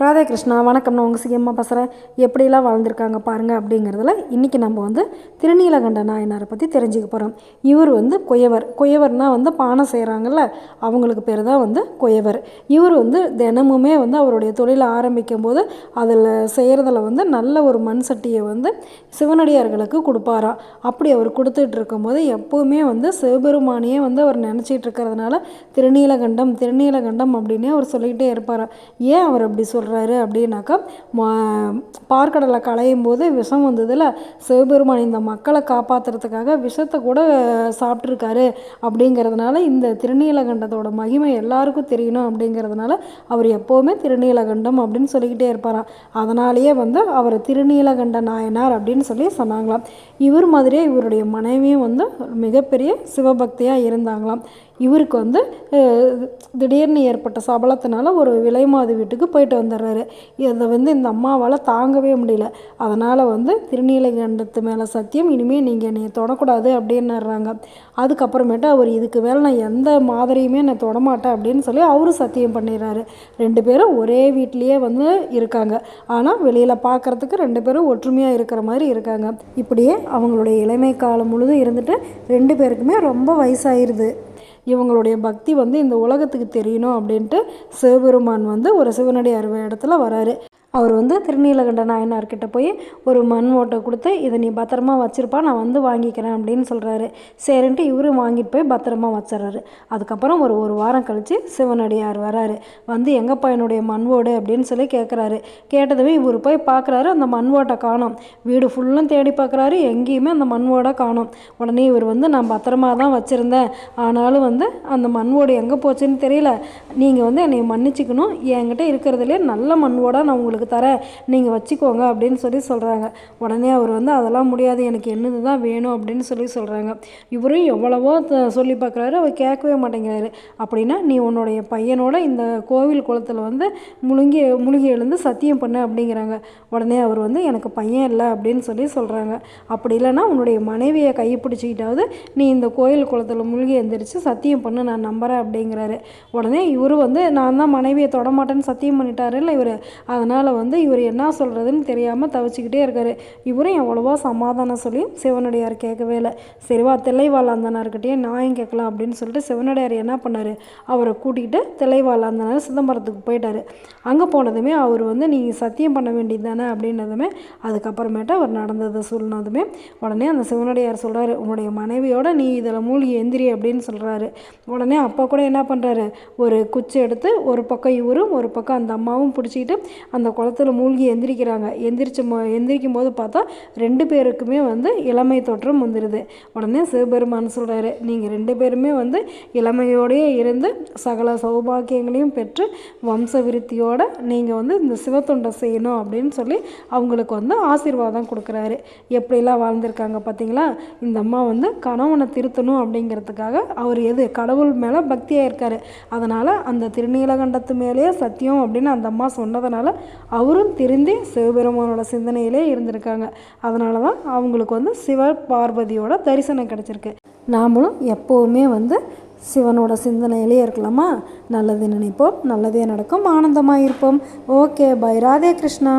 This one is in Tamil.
ராதே கிருஷ்ணா வணக்கம். நான் உங்கள் சிஎம்மா பேசுகிறேன் எப்படிலாம் வாழ்ந்திருக்காங்க பாருங்கள் அப்படிங்கிறதுல இன்றைக்கி நம்ம வந்து திருநீலகண்ட நாயனாரை பற்றி தெரிஞ்சுக்க போகிறோம் இவர் வந்து குயவர் குயவர்னால் வந்து பானை செய்கிறாங்கல்ல அவங்களுக்கு பேர் தான் வந்து குயவர் இவர் வந்து தினமுமே வந்து அவருடைய தொழிலை ஆரம்பிக்கும் போது அதில் செய்கிறதுல வந்து நல்ல ஒரு மண் சட்டியை வந்து சிவனடியார்களுக்கு கொடுப்பாராம். அப்படி அவர் கொடுத்துட்டு இருக்கும்போது எப்போவுமே வந்து சிவபெருமானையே வந்து அவர் நினச்சிட்டு இருக்கிறதுனால திருநீலகண்டம் திருநீலகண்டம் அப்படின்னே அவர் சொல்லிக்கிட்டே இருப்பாராம். ஏன் அவர் அப்படி சொல்கிறார் அப்படின்னாக்கா மா- பார்க்கடலை களையும் போது விஷம் வந்ததில் சிவபெருமான் இந்த மக்களை காப்பாற்றுறதுக்காக விஷத்தை கூட சாப்பிட்ருக்காரு அப்படிங்கிறதுனால இந்த திருநீலகண்டத்தோட மகிமை எல்லாருக்கும் தெரியணும் அப்படிங்கிறதுனால அவர் எப்போவுமே திருநீலகண்டம் அப்படின்னு சொல்லிக்கிட்டே இருப்பாராம். அதனாலேயே வந்து அவர் திருநீலகண்ட நாயனார் அப்படின்னு சொல்லி சொன்னாங்களாம். இவர் மாதிரியே இவருடைய மனைவியும் வந்து மிகப்பெரிய சிவபக்தியாக இருந்தாங்களாம். இவருக்கு வந்து திடீர்னு ஏற்பட்ட சபலத்தினால ஒரு விலைமாது வீட்டுக்கு போயிட்டு வந்துடுறாரு இதை வந்து இந்த அம்மாவால் தாங்கவே முடியல. அதனால் வந்து திருநீலகண்டத்து மேலே சத்தியம் இனிமேல் நீங்கள் என்னை தொடக்கூடாது அப்படின்னுறாங்க அதுக்கப்புறமேட்டு அவர் இதுக்கு மேலே நான் எந்த மாதிரியுமே நான் தொடமாட்டேன் அப்படின்னு சொல்லி அவரும் சத்தியம் பண்ணிடுறாரு ரெண்டு பேரும் ஒரே வீட்லேயே வந்து இருக்காங்க. ஆனால் வெளியில் பார்க்குறதுக்கு ரெண்டு பேரும் ஒற்றுமையாக இருக்கிற மாதிரி இருக்காங்க. இப்படியே அவங்களுடைய இளமை காலம் முழுதும் இருந்துட்டு ரெண்டு பேருக்குமே ரொம்ப வயசாயிருது. இவங்களுடைய பக்தி வந்து இந்த உலகத்துக்கு தெரியணும் அப்படின்ட்டு சிவபெருமான் வந்து ஒரு சிவனடி அறுவை இடத்துல வராரு. அவர் வந்து திருநீலகண்ட நாயனார்கிட்ட போய் ஒரு மண் ஓட்டை கொடுத்து இதை நீ பத்திரமா வச்சிருப்பா நான் வந்து வாங்கிக்கிறேன் அப்படின்னு சொல்கிறாரு சரின்ட்டு இவரும் வாங்கிட்டு போய் பத்திரமா வச்சிடறாரு. அதுக்கப்புறம் ஒரு ஒரு வாரம் கழித்து சிவனடியார் வராரு. வந்து எங்கப்பா என்னுடைய மண் ஓடு? அப்படின்னு சொல்லி கேட்குறாரு கேட்டதுமே இவர் போய் பார்க்குறாரு அந்த மண் ஓட்டை காணோம். வீடு ஃபுல்லும் தேடி பார்க்குறாரு எங்கேயுமே அந்த மண் ஓடை காணும். உடனே இவர் வந்து நான் பத்திரமா தான் வச்சுருந்தேன். ஆனாலும் வந்து அந்த மண் ஓடு எங்கே போச்சுன்னு தெரியல. நீங்கள் வந்து என்னை மன்னிச்சிக்கணும். என்கிட்ட இருக்கிறதுலே நல்ல மண் ஓடாக நான் உங்களுக்கு தரேன் நீங்கள் வச்சுக்கோங்க அப்படின்னு சொல்லி சொல்கிறாங்க உடனே அவர் வந்து அதெல்லாம் முடியாது எனக்கு என்னது தான் வேணும் அப்படின்னு சொல்லி சொல்கிறாங்க இவரும் எவ்வளவோ சொல்லி பார்க்குறாரு அவர் கேட்கவே மாட்டேங்கிறாரு. அப்படின்னா நீ உன்னுடைய பையனோட இந்த கோவில் குளத்தில் வந்து முழுங்கி முழுகி எழுந்து சத்தியம் பண்ணு அப்படிங்கிறாங்க. உடனே அவர் வந்து எனக்கு பையன் இல்லை அப்படின்னு சொல்லி சொல்கிறாங்க அப்படி இல்லைன்னா உன்னுடைய மனைவியை கைப்பிடிச்சிக்கிட்டாவது நீ இந்த கோயில் குளத்தில் முழுகி எந்திரிச்சு சத்தியம் பண்ணு நான் நம்புகிறேன் அப்படிங்கிறாரு. உடனே இவரும் வந்து நான் தான் மனைவியை தொடமாட்டேன்னு சத்தியம் பண்ணிட்டாருல்ல இவர். அதனால் வந்து இவர் என்ன சொல்கிறதுன்னு தெரியாமல் தவிச்சுக்கிட்டே இருக்காரு. இவரும் எவ்வளவோ சமாதானம் சொல்லி சிவனடியார் கேட்கவே இல்லை. சரிவா தில்லைவாழ் நியாயம் கேட்கலாம் அப்படின்னு சொல்லிட்டு சிவனடியார் என்ன பண்ணார்? அவரை கூட்டிகிட்டு தில்லைவாழ் அந்தனார் சிதம்பரத்துக்கு போயிட்டாரு. அங்கே போனதுமே அவர் வந்து நீ சத்தியம் பண்ண வேண்டியது தானே அப்படின்னதுமே அதுக்கப்புறமேட்டு அவர் நடந்ததை சொன்னதுமே உடனே அந்த சிவனடியார் சொல்கிறாரு உன்னுடைய மனைவியோட நீ இதில் மூழ்கி எந்திரி அப்படின்னு சொல்கிறாரு உடனே அப்பா கூட என்ன பண்ணுறாரு ஒரு குச்சி எடுத்து ஒரு பக்கம் இவரும் ஒரு பக்கம் அந்த அம்மாவும் பிடிச்சிக்கிட்டு அந்த குளத்துல மூழ்கி எந்திரிக்கிறாங்க. எந்திரிச்ச மோ எந்திரிக்கும் போது பார்த்தா ரெண்டு பேருக்குமே வந்து இளமை தோற்றம் வந்துடுது உடனே சிவபெருமான் சொல்கிறாரு நீங்கள் ரெண்டு பேருமே வந்து இளமையோடையே இருந்து சகல சௌபாக்கியங்களையும் பெற்று வம்ச விருத்தியோடு நீங்கள் வந்து இந்த சிவத்தொண்டை செய்யணும் அப்படின்னு சொல்லி அவங்களுக்கு வந்து ஆசீர்வாதம் கொடுக்குறாரு. எப்படிலாம் வாழ்ந்திருக்காங்க பார்த்தீங்களா? இந்த அம்மா வந்து கணவனை திருத்தணும் அப்படிங்கிறதுக்காக அவர் எது கடவுள் மேலே பக்தியாக இருக்காரு. அதனால் அந்த திருநீலகண்டத்து மேலேயே சத்தியம் அப்படின்னு அந்த அம்மா சொன்னதுனால அவரும் திருந்தி சிவபெருமானோட சிந்தனையிலே இருந்திருக்காங்க. அதனால தான் அவங்களுக்கு வந்து சிவ பார்வதியோட தரிசனம் கிடச்சிருக்கு. நாமளும் எப்போவுமே வந்து சிவனோட சிந்தனையிலே இருக்கலாமா? நல்லது நினைப்போம் நல்லதே நடக்கும் ஆனந்தமாக இருப்போம். Okay bye. ராதே கிருஷ்ணா.